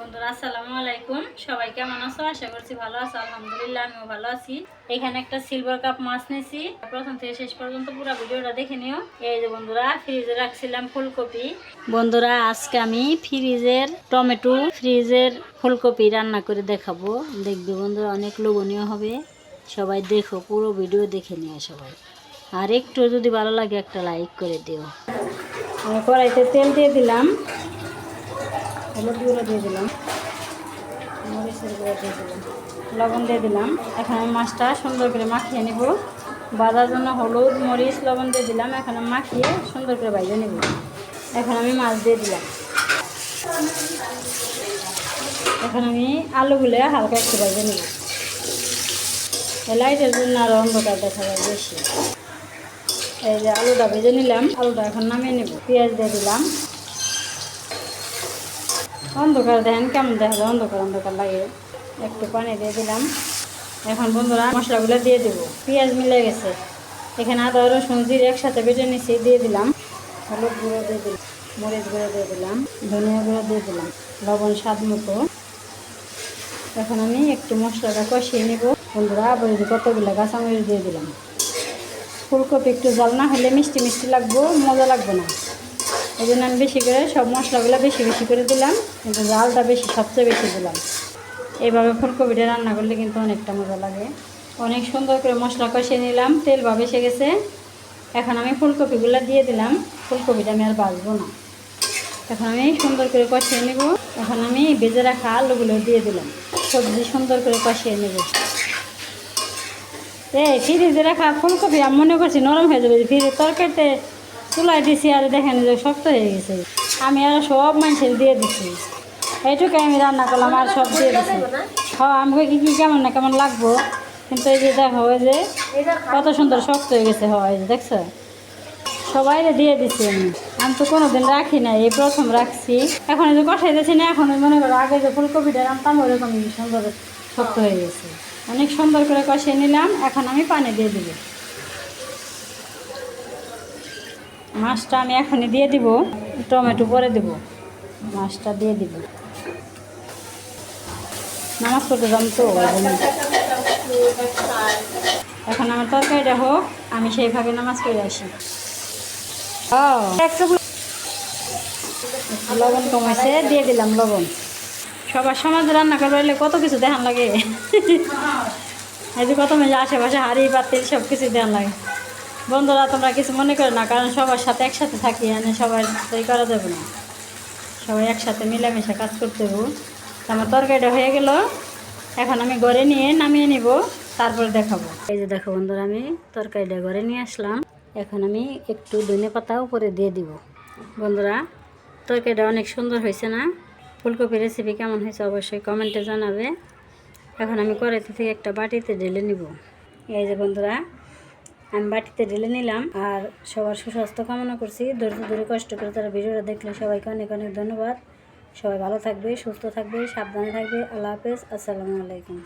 বন্ধুরা, আসসালামু আলাইকুম। সবাই কেমন আছো? আশা করছি ভালো আছো। আলহামদুলিল্লাহ, আমিও ভালো আছি। এখানে একটা সিলভার কাপ মাছ নিয়েছি প্রথম থেকে শেষ পর্যন্ত পুরো ভিডিওটা দেখে নিও। এই যে বন্ধুরা ফ্রিজে রাখছিলাম ফুলকপি। বন্ধুরা, আজকে আমি ফ্রিজের টমেটো ফ্রিজের ফুলকপি রান্না করে দেখাবো। দেখবে বন্ধুরা, অনেক লোভনীয় হবে। সবাই দেখো, পুরো ভিডিও দেখে নিও সবাই। আর একটু যদি ভালো লাগে, একটা লাইক করে দিও। আমি কড়াইতে তেল দিয়ে দিলাম। হলুদ গুঁড়ো দিয়ে দিলাম, মরিচের গুঁড়ো দিয়ে দিলাম, লবণ দিয়ে দিলাম। এখন আমি মাছটা সুন্দর করে মাখিয়ে নেব। বাজার জন্য হলুদ, মরিচ, লবণ দিয়ে দিলাম। এখন মাখিয়ে সুন্দর করে বাইরে নেব। এখন আমি মাছ দিয়ে দিলাম। এখন আমি আলু আলুগুলো হালকা একটু বাইরে নেব। লাইটের জন্য আরও অন্ধকার দেখা যায় বেশি। এই যে আলুটা ভেজে নিলাম। আলুটা এখন নামিয়ে নেব। পেঁয়াজ দিয়ে দিলাম। অন্ধকার, দেখেন কেমন দেখা যায়, অন্ধকার অন্ধকার লাগে। একটু পানি দিয়ে দিলাম। এখন বন্ধুরা মশলাগুলো দিয়ে দেবো। পেঁয়াজ মিলে গেছে। এখানে আদা, রসুন, জিরে একসাথে বেটে নিচ্ছি দিয়ে দিলাম। হলুদ গুঁড়ো দিয়ে দিলাম, মরিচ গুঁড়ো দিয়ে দিলাম, ধনিয়া গুঁড়ো দিয়ে দিলাম, লবণ স্বাদ মতো। এখন আমি একটু মশলাটা কষিয়ে নেব। বন্ধুরা, আবার কতগুলো কাঁচামরিচ দিয়ে দিলাম। ফুলকপি একটু জল না হলে মিষ্টি মিষ্টি লাগবো, মজা লাগবে না। এই জন্য আমি বেশি করে সব মশলাগুলো বেশি বেশি করে দিলাম, কিন্তু জালটা বেশি, সবচেয়ে বেশি দিলাম। এইভাবে ফুলকপিটা রান্না করলে কিন্তু অনেকটা মজা লাগে। অনেক সুন্দর করে মশলা কষিয়ে নিলাম, তেল বা বেসে গেছে। এখন আমি ফুলকপিগুলো দিয়ে দিলাম, ফুলকপিটা আমি আর বাজবো না। এখন আমি সুন্দর করে কষিয়ে নেব। এখন আমি ভেজে রাখা আলুগুলো দিয়ে দিলাম, সবজি সুন্দর করে কষিয়ে নেব। এই ফ্রিজে রাখা ফুলকপি, আমি মনে করছি নরম হয়ে যাবে ফ্রিজের তরকারিতে চুলাই দিছি আর দেখেন যে শক্ত হয়ে গেছে। আমি আর সব মানুষের দিয়ে দিছি। এইটুকু আমি রান্না করলাম আর সব দিয়ে দিছি। হ্যাঁ আমি কই কি কি কেমন না কেমন লাগবো? কিন্তু এই যে দেখো ওই যে কত সুন্দর শক্ত হয়ে গেছে, হয় যে দেখছ? সবাই দিয়ে দিছি আমি। আমি তো কোনোদিন রাখি না এই প্রথম রাখছি। এখন যে কষাই দিচ্ছি না, এখন মনে করো আগে যে ফুলকপিটা রান্তাম ওরকম সুন্দর শক্ত হয়ে গেছে। অনেক সুন্দর করে কষিয়ে নিলাম, এখন আমি পানি দিয়ে দেবো। মাছটা আমি এখনই দিয়ে দিব, টমেটো পরে দেব, মাছটা দিয়ে দিব। নামাজ পড়তে যাম তো এখন আমার তরকারিটা হোক, আমি সেইভাবে নামাজ পড়ে আসি। ও লবণ কমাইছে, দিয়ে দিলাম লবণ। সবার সমাজ রান্না করবার কত কিছু দেখান লাগে। এই যে কত মেয়ে আশেপাশে হাড়ি পাতিল সব কিছু দেখান লাগে। বন্ধুরা, তোমরা কিছু মনে করো না, কারণ সবার সাথে একসাথে থাকি মানে সবার এই করা যাবে না। সবাই একসাথে মিলেমিশে কাজ করতে হব আমার তরকারিটা হয়ে গেল। এখন আমি ঘরে নিয়ে নামিয়ে নিব, তারপরে দেখাবো। এই যে দেখো বন্ধুরা, আমি তরকারিটা ঘরে নিয়ে আসলাম। এখন আমি একটু ধনে পাতা উপরে দিয়ে দিব। বন্ধুরা, তরকারিটা অনেক সুন্দর হয়েছে না? ফুলকপি রেসিপি কেমন হয়েছে অবশ্যই কমেন্টে জানাবে। এখন আমি কড়াইতে থেকে একটা বাটিতে ঢেলে নিব। এই যে বন্ধুরা আমি বাটিতে ঢেলে নিলাম আর সবার সুস্বাস্থ্য কামনা করছি। ধৈর্য ধরে কষ্ট করে তারা ভিডিওটা দেখলে সবাইকে অনেক অনেক ধন্যবাদ। সবাই ভালো থাকবে, সুস্থ থাকবে, সাবধানে থাকবে। আল্লাহ হাফেজ। আসসালামু আলাইকুম।